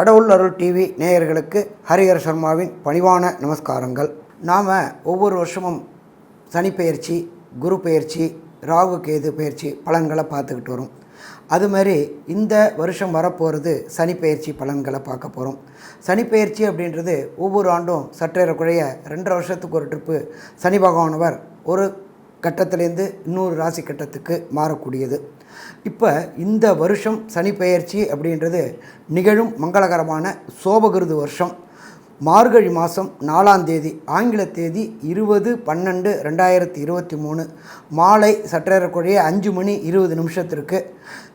கடவுள் அருள் டிவி நேயர்களுக்கு ஹரிஹர சர்மாவின் பணிவான நமஸ்காரங்கள். நாம் ஒவ்வொரு வருஷமும் சனி பயிற்சி குரு பயிற்சி ராகு கேது பயிற்சி பலன்களை பார்த்துக்கிட்டு வரோம். அது மாதிரி இந்த வருஷம் வரப்போகிறது சனி பலன்களை பார்க்க போகிறோம் சனிப்பெயர்ச்சி அப்படின்றது ஒவ்வொரு ஆண்டும் சற்றேறக்குறைய ரெண்டரை வருஷத்துக்கு ஒரு ட்ரிப்பு சனி பகவானவர் ஒரு கட்டத்திலேருந்து இன்னொரு ராசி கட்டத்துக்கு மாறக்கூடியது. இப்போ இந்த வருஷம் சனி பெயர்ச்சி அப்படின்றது நிகழும் மங்களகரமான சோபகிருது வருஷம். மார்கழி மாதம் நாலாம் தேதி ஆங்கில தேதி இருபது பன்னெண்டு ரெண்டாயிரத்தி இருபத்தி மூணு. மாலை சற்றேறக்குறைய அஞ்சு மணி இருபது நிமிஷத்திற்கு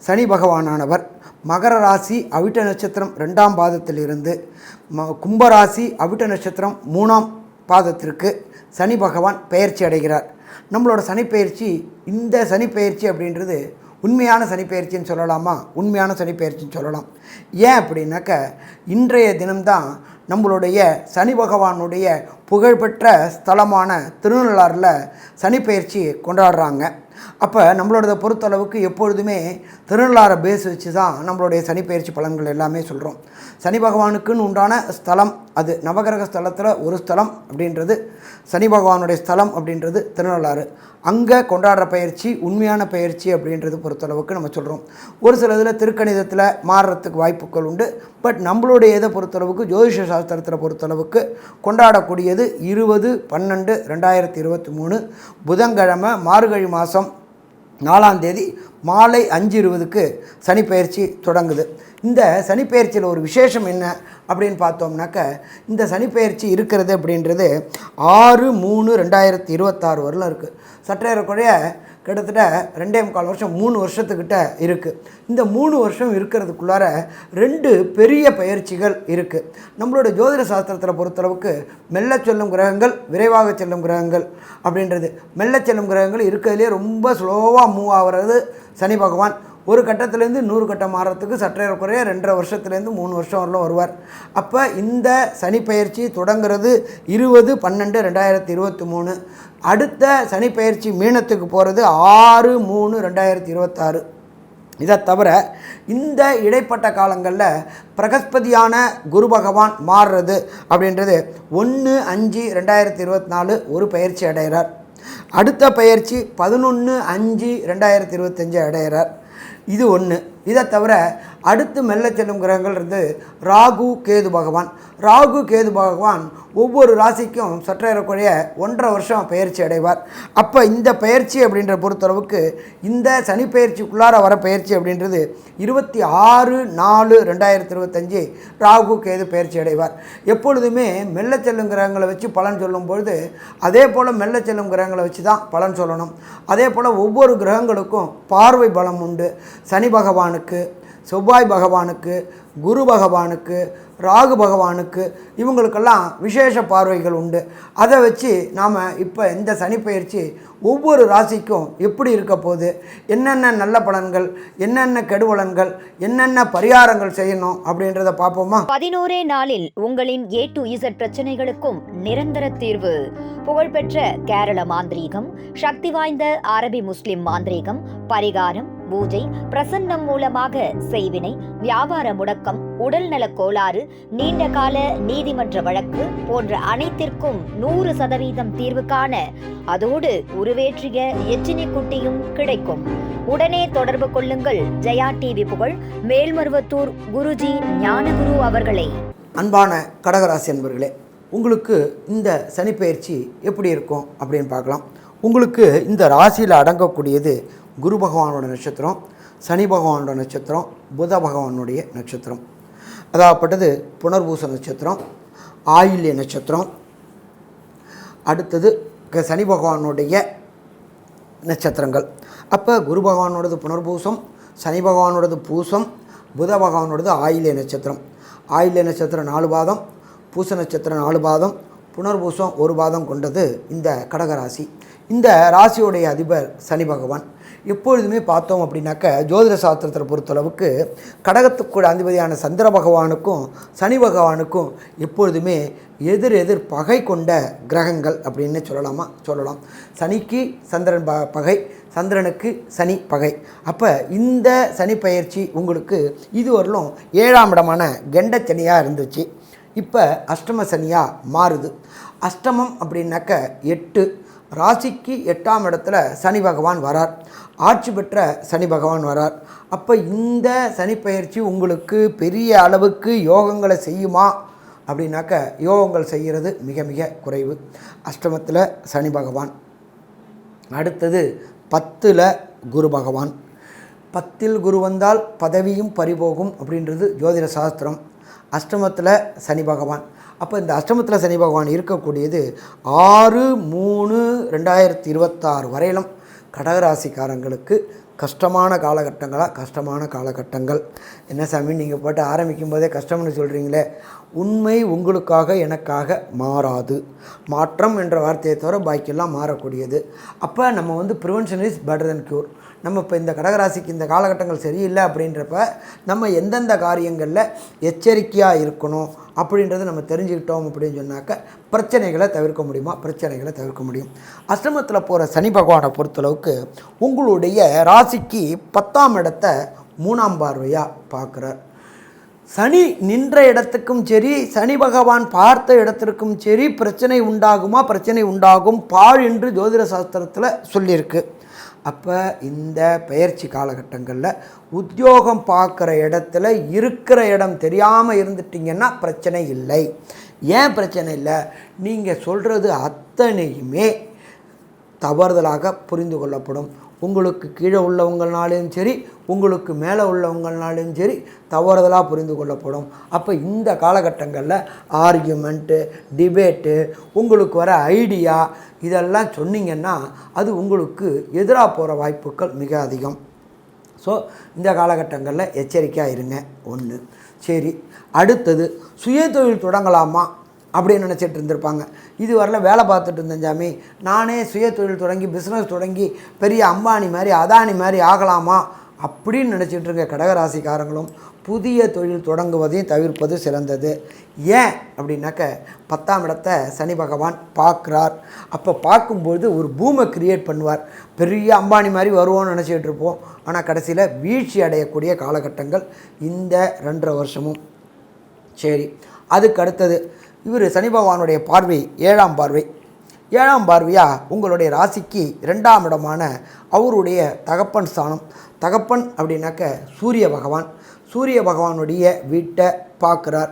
சனி பகவானானவர். மகர ராசி அவிட்ட நட்சத்திரம் ரெண்டாம் பாதத்திலிருந்து ம கும்பராசி அவிட்ட நட்சத்திரம் மூணாம் பாதத்திற்கு சனி பகவான் பெயர்ச்சி அடைகிறார். நம்மளோட சனிப்பெயர்ச்சி இந்த சனிப்பெயர்ச்சி அப்படின்றது உண்மையான சனிப்பெயர்ச்சின்னு சொல்லலாமா? உண்மையான சனிப்பெயர்ச்சின்னு சொல்லலாம். ஏன் அப்படின்னாக்க இன்றைய தினம்தான் நம்மளுடைய சனி பகவானுடைய புகழ்பெற்ற ஸ்தலமான திருநள்ளாறில் சனிப்பெயர்ச்சி கொண்டாடுறாங்க. அப்போ நம்மளோட பொறுத்தளவுக்கு எப்பொழுதுமே திருநள்ளாரை பேஸ் வச்சு தான் நம்மளுடைய சனிப்பெயர்ச்சி பலன்கள் எல்லாமே சொல்கிறோம் சனி பகவானுக்குன்னு உண்டான ஸ்தலம் அது நவகிரக ஸ்தலத்தில் ஒரு ஸ்தலம் அப்படின்றது சனி பகவானுடைய ஸ்தலம் அப்படின்றது திருநள்ளாறு. அங்கே கொண்டாடுற பயிற்சி உண்மையான பயிற்சி அப்படின்றது பொறுத்தளவுக்கு நம்ம சொல்கிறோம் ஒரு சில இதில் திருக்கணிதத்தில் மாறுறதுக்கு வாய்ப்புகள் உண்டு. பட் நம்மளுடைய இதை பொறுத்தளவுக்கு ஜோதிஷ சாஸ்திரத்தில் பொறுத்தளவுக்கு கொண்டாடக்கூடியது இருபது பன்னெண்டு ரெண்டாயிரத்தி இருபத்தி மூணு புதன்கிழமை மார்கழி மாதம் நாலாம் தேதி மாலை அஞ்சு இருபதுக்கு சனிப்பெயர்ச்சி தொடங்குது. இந்த சனிப்பெயர்ச்சியில் ஒரு விசேஷம் என்ன? அப்படின்னு பார்த்தோம்னாக்க இந்த சனிப்பெயர்ச்சி இருக்கிறது அப்படின்றது ஆறு மூணு ரெண்டாயிரத்தி இருபத்தாறு வரலாம் இருக்குது சற்றேறக்குறைய கிட்டத்தட்ட ரெண்டே முக்கால் வருஷம் மூணு வருஷத்துக்கிட்ட இருக்குது இந்த மூணு வருஷம் இருக்கிறதுக்குள்ளார ரெண்டு பெரிய பயிற்சிகள் இருக்குது நம்மளோட ஜோதிட சாஸ்திரத்தில் பொறுத்தளவுக்கு மெல்ல செல்லும் கிரகங்கள் விரைவாக செல்லும் கிரகங்கள் அப்படின்றது. மெல்ல செல்லும் கிரகங்கள் இருக்கிறதுலே ரொம்ப ஸ்லோவாக மூவ் ஆகிறது சனி பகவான். ஒரு கட்டத்துலேருந்து நூறு கட்டம் மாறுறதுக்கு சற்றேறக்குறைய ரெண்டரை வருஷத்துலேருந்து மூணு வருஷம் வரலாம் வருவார். அப்போ இந்த சனிப்பயிற்சி தொடங்கிறது தொடங்குறது இருபது பன்னெண்டு ரெண்டாயிரத்தி இருபத்தி மூணு. அடுத்த சனிப்பயிற்சி மீனத்துக்கு போகிறது ஆறு மூணு ரெண்டாயிரத்தி இருபத்தாறு. இதை தவிர இந்த இடைப்பட்ட காலங்களில் பிரகஸ்பதியான குரு பகவான் மாறுறது அப்படின்றது ஒன்று அஞ்சு ரெண்டாயிரத்தி இருபத்தி நாலு ஒரு பயிற்சி அடைகிறார். அடுத்த பயிற்சி பதினொன்று அஞ்சு ரெண்டாயிரத்தி இருபத்தஞ்சு அடைகிறார். இது ஒன்று இதை தவிர அடுத்து மெல்ல செல்லும் கிரகங்கள் இருந்து ராகு கேது பகவான். ராகு கேது பகவான் ஒவ்வொரு ராசிக்கும் சற்றேறக்குறைய ஒன்றரை வருஷம் பயிற்சி அடைவார். அப்போ இந்த பயிற்சி அப்படின்ற பொறுத்தளவுக்கு இந்த சனி பயிற்சிக்குள்ளார வர பயிற்சி அப்படின்றது இருபத்தி ஆறு நாலு ரெண்டாயிரத்தி இருபத்தஞ்சி ராகு கேது பயிற்சி அடைவார். எப்பொழுதுமே மெல்ல செல்லும் கிரகங்களை வச்சு பலன் சொல்லும் பொழுது அதே போல் மெல்ல செல்லும் கிரகங்களை வச்சு தான் பலன் சொல்லணும். அதே போல் ஒவ்வொரு கிரகங்களுக்கும் பார்வை பலம் உண்டு. சனி பகவானுக்கு செவ்வாய் பகவானுக்கு குரு பகவானுக்கு ராகு பகவானுக்கு இவங்களுக்கெல்லாம் விசேஷ பார்வைகள் உண்டு. அதை வச்சு நாம் இப்போ இந்த சனிப்பயிற்சி ஒவ்வொரு ராசிக்கும் எப்படி இருக்க போகுது? என்னென்ன நல்ல பலன்கள் என்னென்ன கெடுபலன்கள் என்னென்ன பரிகாரங்கள் செய்யணும் அப்படின்றத பார்ப்போமா? பதினோரே நாளில் உங்களின் ஏ டு இசட் பிரச்சனைகளுக்கும் நிரந்தர தீர்வு. புகழ்பெற்ற கேரள மாந்திரீகம் சக்தி வாய்ந்த அரபி முஸ்லிம் மாந்திரீகம் பரிகாரம் பூஜை பிரசன்னம் மூலமாக செய்வினை வியாபார முடக்கம் உடல்நலக் கோளாறு நீண்ட கால நீதிமன்ற வழக்கு போன்ற அனைத்திற்கும் நூறு சதவீதம் தீர்வு காண அதோடு உருவேற்றிய எச்சினி குட்டியும் கிடைக்கும். உடனே தொடர்பு கொள்ளுங்கள். ஜெயா டிவி புகழ் மேல்மருவத்தூர் குருஜி ஞானகுரு அவர்களை. அன்பான கடகராசி அன்பர்களே உங்களுக்கு இந்த சனிப்பெயர்ச்சி எப்படி இருக்கும் அப்படின்னு பார்க்கலாம். உங்களுக்கு இந்த ராசியில் அடங்கக்கூடியது குரு பகவானோட நட்சத்திரம் சனி பகவானோட நட்சத்திரம் புத பகவானுடைய நட்சத்திரம். அதாகப்பட்டது புனர்பூச நட்சத்திரம் ஆயில்ய நட்சத்திரம். அடுத்தது க- சனி பகவானுடைய நட்சத்திரங்கள். அப்போ குரு பகவானோடது புனர்பூசம் சனி பகவானோடது பூசம் புத பகவானோடது ஆயில்ய நட்சத்திரம். ஆயில்ய நட்சத்திரம் நாலு பாதம் பூச நட்சத்திரம் நாலு பாதம் புனர்பூசம் ஒரு பாதம் கொண்டது இந்த கடகராசி. இந்த ராசியுடைய அதிபர் சனி பகவான். எப்பொழுதுமே பார்த்தோம் அப்படின்னாக்க ஜோதிட சாஸ்திரத்தை பொறுத்தளவுக்கு கடகத்துக்குள்ள அதிபதியான சந்திர பகவானுக்கும் சனி பகவானுக்கும் எப்பொழுதுமே எதிர் எதிர் பகை கொண்ட கிரகங்கள் அப்படின்னு சொல்லலாமா? சொல்லலாம். சனிக்கு சந்திரன் ப பகை சந்திரனுக்கு சனி பகை. அப்போ இந்த சனி பயிற்சி உங்களுக்கு இதுவரையிலும் ஏழாம் இடமான கெண்ட சனியாக இருந்துச்சு. இப்போ அஷ்டம சனியாக மாறுது. அஷ்டமம் அப்படின்னாக்க எட்டு. ராசிக்கு எட்டாம் இடத்துல சனி பகவான் வரார். ஆட்சி பெற்ற சனி பகவான் வரார். அப்போ இந்த சனி பயிற்சி உங்களுக்கு பெரிய அளவுக்கு யோகங்களை செய்யுமா? அப்படின்னாக்க யோகங்கள் செய்கிறது மிக மிக குறைவு. அஷ்டமத்தில் சனி பகவான். அடுத்தது பத்தில் குரு பகவான். பத்தில் குரு வந்தால் பதவியும் பறிபோகும் அப்படின்றது ஜோதிட சாஸ்திரம். அஷ்டமத்தில் சனி பகவான். அப்போ இந்த அஷ்டமத்தில் சனி பகவான் இருக்கக்கூடியது ஆறு மூணு ரெண்டாயிரத்தி இருபத்தாறு வரையிலும். கடகராசிக்காரங்களுக்கு கஷ்டமான காலகட்டங்களாக கஷ்டமான காலகட்டங்கள். என்ன சாமி நீங்கள் போட்டு ஆரம்பிக்கும் போதே கஷ்டம்னு சொல்கிறீங்களே உண்மை உங்களுக்காக எனக்காக மாறாது. மாற்றம் என்ற வார்த்தையை தவிர பாக்கியெல்லாம் மாறக்கூடியது. அப்போ நம்ம வந்து prevention is better than cure நம்ம இப்போ இந்த கடகராசிக்கு இந்த காலகட்டங்கள் சரியில்லை அப்படின்றப்ப நம்ம எந்தெந்த காரியங்களில் எச்சரிக்கையாக இருக்கணும் அப்படின்றத நம்ம தெரிஞ்சுக்கிட்டோம் அப்படின்னு சொன்னாக்க பிரச்சனைகளை தவிர்க்க முடியுமா? பிரச்சனைகளை தவிர்க்க முடியும். அஷ்டமத்தில் போகிற சனி பகவானை பொறுத்தளவுக்கு உங்களுடைய ராசிக்கு பத்தாம் இடத்த மூணாம் பார்வையாக பார்க்குறார். சனி நின்ற இடத்துக்கும் சரி சனி பகவான் பார்த்த இடத்திற்கும் சரி பிரச்சனை உண்டாகுமா? பிரச்சனை உண்டாகும் பாழ் என்று ஜோதிட சாஸ்திரத்தில் சொல்லியிருக்கு. அப்போ இந்த பெயர்ச்சி காலகட்டங்களில் உத்தியோகம் பார்க்குற இடத்துல இருக்கிற இடம் தெரியாமல் இருந்துட்டிங்கன்னா பிரச்சனை இல்லை. ஏன் பிரச்சனை இல்லை? நீங்கள் சொல்கிறது அத்தனையுமே தவறுதலாக புரிந்து கொள்ளப்படும். உங்களுக்கு கீழே உள்ளவங்கனாலையும் சரி உங்களுக்கு மேலே உள்ளவங்கனாலையும் சரி தவறுதலாக புரிந்து கொள்ளப்படும். அப்போ இந்த காலகட்டங்களில் ஆர்கியூமெண்ட்டு டிபேட்டு உங்களுக்கு வர ஐடியா இதெல்லாம் சொன்னீங்கன்னா அது உங்களுக்கு எதிராக போகிற வாய்ப்புகள் மிக அதிகம். ஸோ இந்த காலகட்டங்களில் எச்சரிக்கையாக இருங்க. ஒன்று சரி. அடுத்தது சுயதொழில் தொடங்கலாமா? அப்படின்னு நினச்சிட்டு இருந்திருப்பாங்க. இது வரல வேலை பார்த்துட்டு இருந்தேன் சாமி. நானே சுய தொழில் தொடங்கி பிஸ்னஸ் தொடங்கி பெரிய அம்பானி மாதிரி அதானி மாதிரி ஆகலாமா அப்படின்னு நினச்சிட்டு இருக்க கடகராசிக்காரங்களும் புதிய தொழில் தொடங்குவதையும் தவிர்ப்பது சிறந்தது. ஏன் அப்படின்னாக்க பத்தாம் இடத்தை சனி பகவான் பார்க்குறார். அப்போ பார்க்கும்பொழுது ஒரு பூமை கிரியேட் பண்ணுவார். பெரிய அம்பானி மாதிரி வருவோம்னு நினச்சிட்டு இருப்போம். ஆனால் கடைசியில் வீழ்ச்சி அடையக்கூடிய காலகட்டங்கள் இந்த ரெண்டரை வருஷமும். சரி அதுக்கு அடுத்தது இவர் சனி பகவானுடைய பார்வை ஏழாம் பார்வை. ஏழாம் பார்வையாக உங்களுடைய ராசிக்கு ரெண்டாம் இடமான அவருடைய தகப்பன் ஸ்தானம். தகப்பன் அப்படின்னாக்க சூரிய பகவான். சூரிய பகவானுடைய வீட்டை பார்க்குறார்.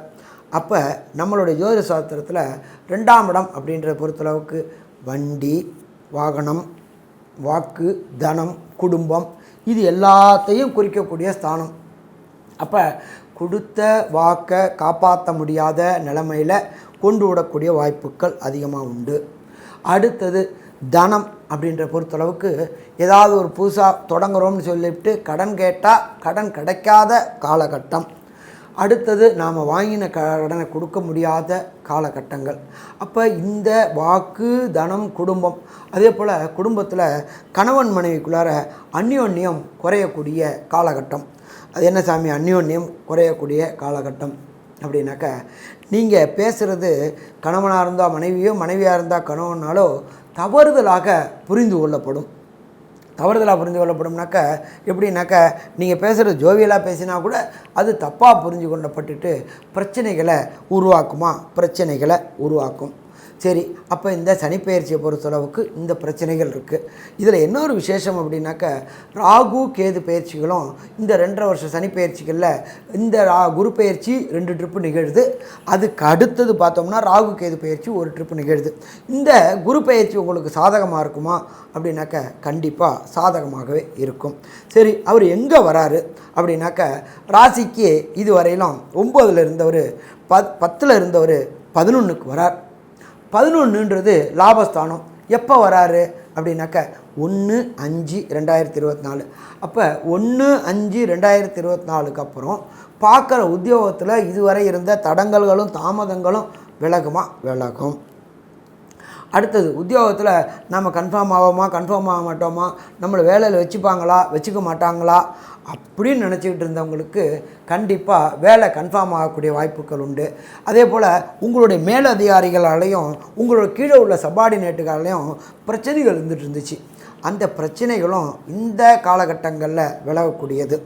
அப்போ நம்மளுடைய ஜோதிட சாஸ்திரத்தில் ரெண்டாம் இடம் அப்படின்றத பொறுத்தளவுக்கு வண்டி வாகனம் வாக்கு தனம் குடும்பம் இது எல்லாத்தையும் குறிக்கக்கூடிய ஸ்தானம். அப்போ கொடுத்த வாக்கை காப்பாற்ற முடியாத நிலமையில் கொண்டு விடக்கூடிய வாய்ப்புகள் அதிகமாக உண்டு. அடுத்தது தனம் அப்படின்ற பொறுத்தளவுக்கு ஏதாவது ஒரு புதுசாக தொடங்குறோம்னு சொல்லிவிட்டு கடன் கேட்டால் கடன் கிடைக்காத காலகட்டம். அடுத்தது நாம் வாங்கின கடனை கொடுக்க முடியாத காலகட்டங்கள். அப்போ இந்த வாக்கு தனம் குடும்பம் அதே போல் குடும்பத்தில் கணவன் மனைவிக்குள்ளார அந்யோன்யம் குறையக்கூடிய காலகட்டம். அது என்ன சாமி? அந்யோன்யம் குறையக்கூடிய காலகட்டம் அப்படின்னாக்க நீங்கள் பேசுகிறது கணவனாக இருந்தால் மனைவியோ மனைவியாக இருந்தால் கணவனாலோ தவறுதலாக புரிந்து கொள்ளப்படும். தவறுதலாக புரிந்து கொள்ளப்படும்னாக்க எப்படின்னாக்க நீங்கள் பேசுகிறது ஜோவியலாக பேசினா கூட அது தப்பாக புரிஞ்சு கொள்ளப்பட்டுட்டு பிரச்சனைகளை உருவாக்குமா? பிரச்சனைகளை உருவாக்கும். சரி அப்போ இந்த சனிப்பெயர்ச்சியை பொறுத்தளவுக்கு இந்த பிரச்சனைகள் இருக்குது இதில் இன்னொரு விசேஷம் அப்படின்னாக்க ராகு கேது பயிற்சிகளும் இந்த ரெண்டரை வருஷம் சனிப்பெயர்ச்சிகளில் இந்த ரா குரு பயிற்சி ரெண்டு ட்ரிப்பு நிகழுது. அதுக்கு அடுத்தது பார்த்தோம்னா ராகு கேது பயிற்சி ஒரு ட்ரிப்பு நிகழுது. இந்த குரு பயிற்சி உங்களுக்கு சாதகமாக இருக்குமா அப்படின்னாக்க கண்டிப்பாக சாதகமாகவே இருக்கும். சரி அவர் எங்கே வராரு அப்படின்னாக்க ராசிக்கு இதுவரையிலும் ஒம்பதில் இருந்தவர் பத் பத்தில் இருந்தவர் பதினொன்றுக்கு வரார். பதினொன்றுன்றது லாபஸ்தானம். எப்போ வராரு? அப்படின்னாக்க ஒன்று அஞ்சு ரெண்டாயிரத்தி இருபத்தி நாலு அப்போ ஒன்று அஞ்சு ரெண்டாயிரத்தி இருபத்தி நாலுக்கு அப்புறம் பார்க்குற உத்தியோகத்தில் இதுவரை இருந்த தடங்கல்களும் தாமதங்களும் விலகுமா? விலகும். அடுத்தது உத்தியோகத்தில் நம்ம கன்ஃபார்ம் ஆகோமா கன்ஃபார்ம் ஆக மாட்டோமா நம்மளை வேலையில் வச்சுப்பாங்களா வச்சுக்க மாட்டாங்களா அப்படின்னு நினச்சிக்கிட்டு இருந்தவங்களுக்கு கண்டிப்பாக வேலை கன்ஃபார்ம் ஆகக்கூடிய வாய்ப்புகள் உண்டு. அதே போல் உங்களுடைய மேலதிகாரிகளாலையும் உங்களோட கீழே உள்ள சபார்டினேட்டுகளாலையும் பிரச்சனைகள் இருந்துகிட்டு இருந்துச்சு. அந்த பிரச்சனைகளும் இந்த காலகட்டங்களில் விலகக்கூடியது.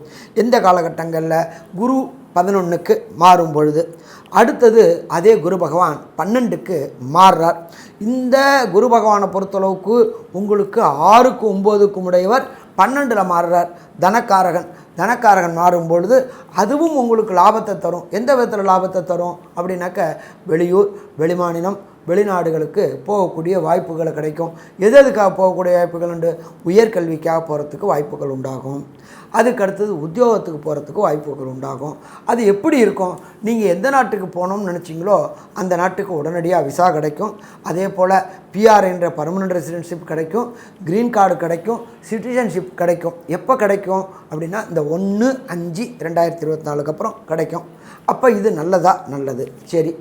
இந்த காலகட்டங்களில் குரு பதினொன்றுக்கு மாறும் பொழுது அடுத்தது அதே குரு பகவான் பன்னெண்டுக்கு மாறுறார். இந்த குரு பகவானை பொறுத்தளவுக்கு உங்களுக்கு ஆறுக்கு ஒம்போதுக்கும் உடையவர் பன்னெண்டில் மாறுறார் தனக்காரகன். தனக்காரகன் மாறும் பொழுது அதுவும் உங்களுக்கு லாபத்தை தரும். எந்த விதத்தில் லாபத்தை தரும்? அப்படின்னாக்க வெளியூர் வெளிமாநிலம் வெளிநாடுகளுக்கு போகக்கூடிய வாய்ப்புகள் கிடைக்கும். எது எதுக்காக போகக்கூடிய வாய்ப்புகள் உண்டு? உயர்கல்விக்காக போகிறதுக்கு வாய்ப்புகள் உண்டாகும். அதுக்கு அடுத்தது உத்தியோகத்துக்கு போகிறதுக்கு வாய்ப்புகள் உண்டாகும். அது எப்படி இருக்கும்? நீங்கள் எந்த நாட்டுக்கு போகணும்னு நினச்சிங்களோ அந்த நாட்டுக்கு உடனடியாக விசா கிடைக்கும். அதே போல் பிஆர் என்ற பர்மனன்ட் ரெசிடென்ஷிப் கிடைக்கும். க்ரீன் கார்டு கிடைக்கும். சிட்டிசன்ஷிப் கிடைக்கும். எப்போ கிடைக்கும்? அப்படின்னா இந்த ஒன்று அஞ்சு ரெண்டாயிரத்தி இருபத்தி நாலுக்கு அப்புறம் கிடைக்கும். அப்போ இது நல்லதா? நல்லது. சரி.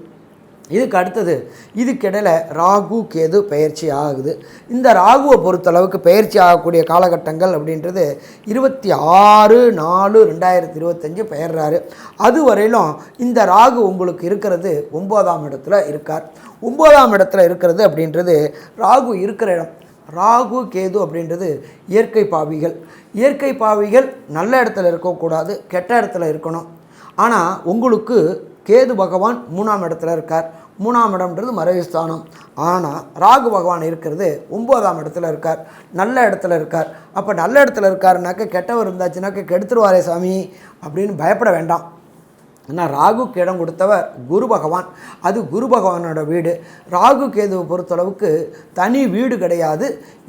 இதுக்கு அடுத்தது இதுக்கிடையில் ராகு கேது பயிற்சி ஆகுது. இந்த ராகுவை பொறுத்தளவுக்கு பயிற்சி ஆகக்கூடிய காலகட்டங்கள் அப்படின்றது இருபத்தி ஆறு நாலு ரெண்டாயிரத்தி இருபத்தஞ்சு பெயர்றாரு. அது வரையிலும் இந்த ராகு உங்களுக்கு இருக்கிறது ஒம்போதாம் இடத்துல இருக்கார். ஒம்போதாம் இடத்துல இருக்கிறது அப்படின்றது ராகு இருக்கிற இடம். ராகு கேது அப்படின்றது இயற்கை பாவிகள். இயற்கை பாவிகள் நல்ல இடத்துல இருக்கக்கூடாது கெட்ட இடத்துல இருக்கணும். ஆனால் உங்களுக்கு கேது பகவான் மூணாம் இடத்துல இருக்கார். மூணாம் இடம்ன்றது மறைவு ஸ்தானம். ஆனால் ராகு பகவான் இருக்கிறது ஒம்போதாம் இடத்துல இருக்கார். நல்ல இடத்துல இருக்கார். அப்போ நல்ல இடத்துல இருக்காருனாக்க கெட்டவர் இருந்தாச்சுனாக்க கெடுத்துருவாரே சாமி அப்படின்னு பயப்பட வேண்டாம். ஆனால் ராகுக்கு இடம் கொடுத்தவர் குரு பகவான். அது குரு பகவானோட வீடு. ராகு கேதுவை பொறுத்தளவுக்கு தனி வீடு கிடையாது.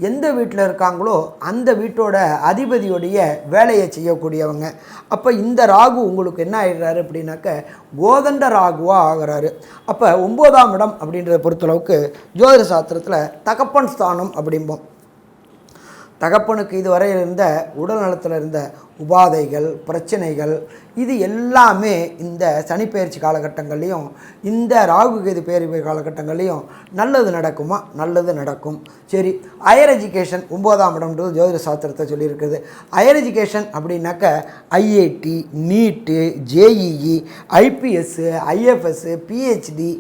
எந்த வீட்டில் இருக்காங்களோ அந்த வீட்டோட அதிபதியுடைய வேலையை செய்யக்கூடியவங்க. அப்போ இந்த ராகு உங்களுக்கு என்ன ஆயிடுறாரு அப்படின்னாக்க கோதண்ட ராகுவாக ஆகிறாரு. அப்போ ஒம்போதாம் இடம் அப்படின்றத பொறுத்தளவுக்கு ஜோதிட சாஸ்திரத்தில் தகப்பன் ஸ்தானம் அப்படிம்போம். தகப்பனுக்கு இதுவரை இருந்த உடல் நலத்தில் இருந்த உபாதைகள் பிரச்சனைகள் இது எல்லாமே இந்த சனிப்பெயர்ச்சி காலகட்டங்கள்லேயும் இந்த ராகு கேது பேரிபை காலகட்டங்கள்லேயும் நல்லது நடக்குமா? நல்லது நடக்கும். சரி ஹையர் எஜுகேஷன் ஒம்போதாம் இடம்ன்றது ஜோதிட சாஸ்திரத்தை சொல்லியிருக்குது. ஹையர் எஜுகேஷன் அப்படின்னாக்க IIT NEET JEE IPS IFS PhD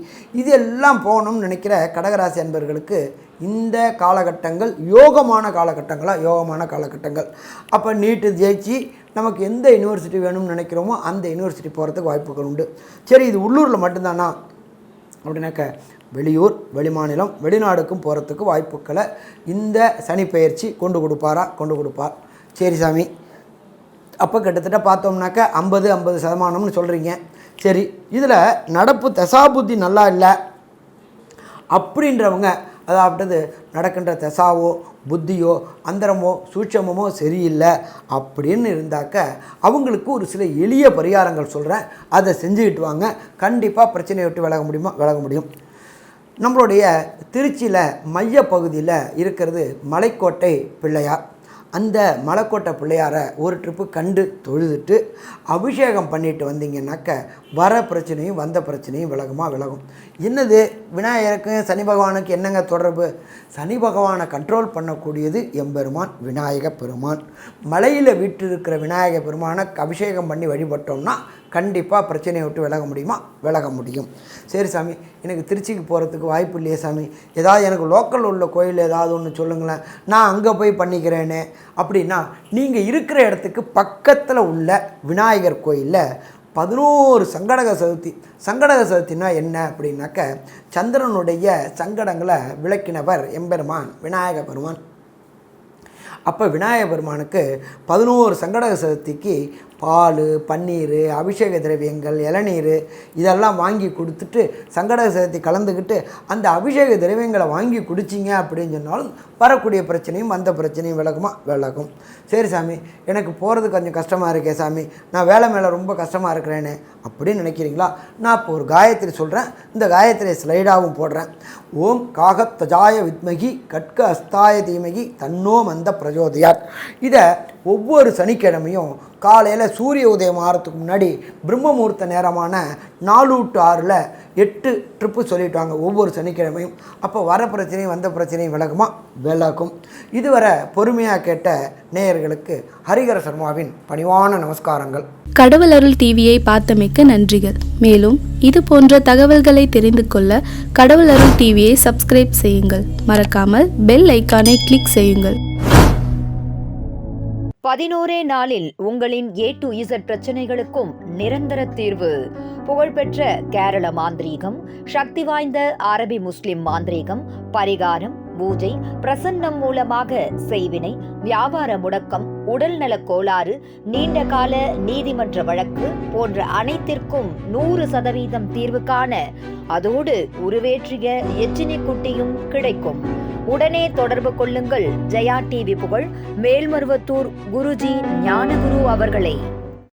இது எல்லாம் போகணும்னு நினைக்கிற கடகராசி அன்பர்களுக்கு இந்த காலகட்டங்கள் யோகமான காலகட்டங்களாக யோகமான காலகட்டங்கள். அப்போ நீட்டு ஜெயிச்சு நமக்கு எந்த யூனிவர்சிட்டி வேணும்னு நினைக்கிறோமோ அந்த யூனிவர்சிட்டி போகிறதுக்கு வாய்ப்புகள் உண்டு. சரி இது உள்ளூரில் மட்டும்தானா? அப்படின்னாக்க வெளியூர் வெளிமாநிலம் வெளிநாடுக்கும் போகிறதுக்கு வாய்ப்புகளை இந்த சனி பயிற்சி கொண்டு கொடுப்பாரா? கொண்டு கொடுப்பார். சரி சாமி. அப்போ கிட்டத்தட்ட பார்த்தோம்னாக்க ஐம்பது ஐம்பது சதமானம்னு சொல்கிறீங்க சரி இதில் நடப்பு தசாபுத்தி நல்லா இல்லை அப்படின்றவங்க அதாவது நடக்கின்ற தசாவோ புத்தியோ அந்தரமோ சூட்சமோ சரியில்லை அப்படின்னு இருந்தாக்க அவங்களுக்கு ஒரு சில எளிய பரிகாரங்கள் சொல்கிறேன் அதை செஞ்சுக்கிட்டு வாங்க. கண்டிப்பாக பிரச்சனையை விட்டு விலக முடியுமா? விலக முடியும். நம்மளுடைய திருச்சியில் மைய பகுதியில் இருக்கிறது மலைக்கோட்டை பிள்ளையார். அந்த மலைக்கோட்டை பிள்ளையாரை ஒரு ட்ரிப்பு கண்டு தொழுதுட்டு அபிஷேகம் பண்ணிட்டு வந்தீங்கன்னாக்க வர பிரச்சனையும் வந்த பிரச்சனையும் விலகுமா விலகும். என்னது? விநாயகருக்கும் சனி பகவானுக்கு என்னங்க தொடர்பு? சனி பகவானை கண்ட்ரோல் பண்ணக்கூடியது எம்பெருமான் விநாயக பெருமான். மலையில் வீற்றிருக்கிற விநாயக பெருமானை அபிஷேகம் பண்ணி வழிபட்டோம்னா கண்டிப்பாக பிரச்சனையை விட்டு விலக முடியுமா? விலக முடியும். சரி சாமி எனக்கு திருச்சிக்கு போகிறதுக்கு வாய்ப்பு இல்லையே சாமி. ஏதாவது எனக்கு லோக்கல் உள்ள கோயில் ஏதாவது ஒன்று சொல்லுங்களேன். நான் அங்கே போய் பண்ணிக்கிறேனே. அப்படின்னா நீங்கள் இருக்கிற இடத்துக்கு பக்கத்தில் உள்ள விநாயகர் கோயிலில் பதினோரு சங்கடக சதுர்த்தி சங்கடக சதுர்த்தினா என்ன அப்படின்னாக்க சந்திரனுடைய சங்கடங்களை விளக்கினவர் எம்பெருமான் விநாயக பெருமான். அப்போ விநாயக பெருமானுக்கு பதினோரு சங்கடக சதுர்த்திக்கு பால் பன்னீர் அபிஷேக திரவியங்கள் இளநீர் இதெல்லாம் வாங்கி கொடுத்துட்டு சங்கட சதுர்த்தி கலந்துக்கிட்டு அந்த அபிஷேக திரவியங்களை வாங்கி குடிச்சிங்க அப்படின்னு சொன்னாலும் வரக்கூடிய பிரச்சனையும் வந்த பிரச்சனையும் விலகுமா? விலகும். சரி சாமி எனக்கு போகிறது கொஞ்சம் கஷ்டமாக இருக்கே சாமி நான் வேலை மேலே ரொம்ப கஷ்டமாக இருக்கிறேனே அப்படின்னு நினைக்கிறீங்களா? நான் இப்போ ஒரு காயத்ரி சொல்கிறேன் இந்த காயத்ரி ஸ்லைடாகவும் போடுறேன். ஓம் காகத்தஜாய வித்மகி கட்க அஸ்தாய தீமகி தன்னோ மந்த பிரஜோதயார் இதை ஒவ்வொரு சனிக்கிழமையும் காலையில் சூரிய உதயம் ஆகிறதுக்கு முன்னாடி பிரம்மமூர்த்த நேரமான நாலு டு ஆறில் எட்டு ட்ரிப்பு சொல்லிட்டு வாங்க ஒவ்வொரு சனிக்கிழமையும். அப்போ வர பிரச்சனையும் வந்த பிரச்சனையும் விலகுமா? விலகும். இதுவரை பொறுமையாக கேட்ட நேயர்களுக்கு ஹரிகர சர்மாவின் பணிவான நமஸ்காரங்கள். கடவுள் அருள் டிவியை பார்த்தமைக்க நன்றிகள். மேலும் இது போன்ற தகவல்களை தெரிந்து கொள்ள கடவுள் அருள் டிவியை சப்ஸ்கிரைப் செய்யுங்கள். மறக்காமல் பெல் ஐக்கானை கிளிக் செய்யுங்கள். பதினோரே நாளில் உங்களின் ஏ டு இசட் பிரச்சனைகளுக்கும் நிரந்தர தீர்வு. புகழ்பெற்ற கேரள மாந்திரீகம் சக்தி வாய்ந்த அரபி முஸ்லிம் மாந்திரீகம் பரிகாரம் பூஜை பிரசன்னம் மூலமாக செய்வினை வியாபார முடக்கம் உடல்நலக் கோளாறு நீண்ட கால நீதிமன்ற வழக்கு போன்ற அனைத்திற்கும் நூறு சதவீதம் தீர்வு காண அதோடு உருவேற்றிய எச்சினி குட்டியும் கிடைக்கும். உடனே தொடர்பு கொள்ளுங்கள். ஜெயா டிவி புகழ் மேல்மருவத்தூர் குருஜி ஞானகுரு அவர்களை.